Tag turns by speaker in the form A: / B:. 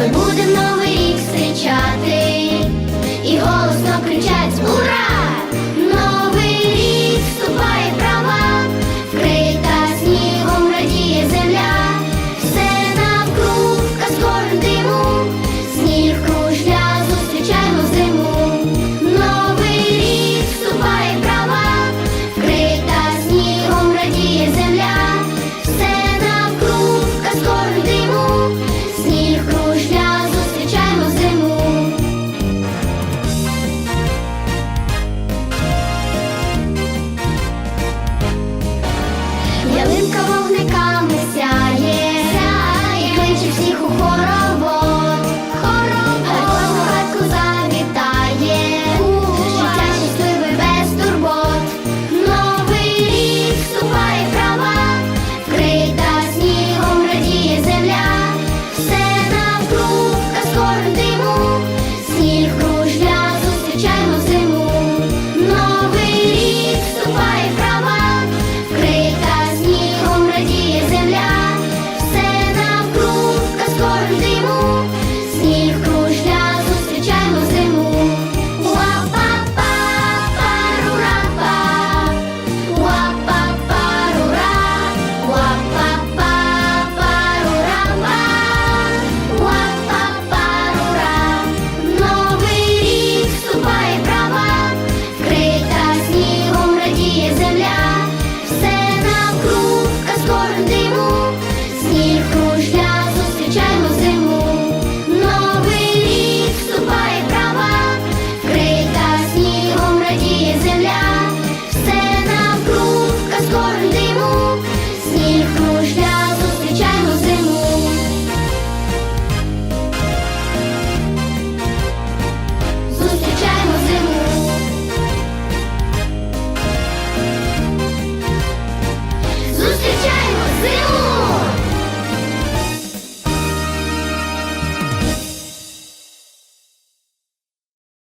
A: Ми будемо новий рік зустрічати і голосно кричати.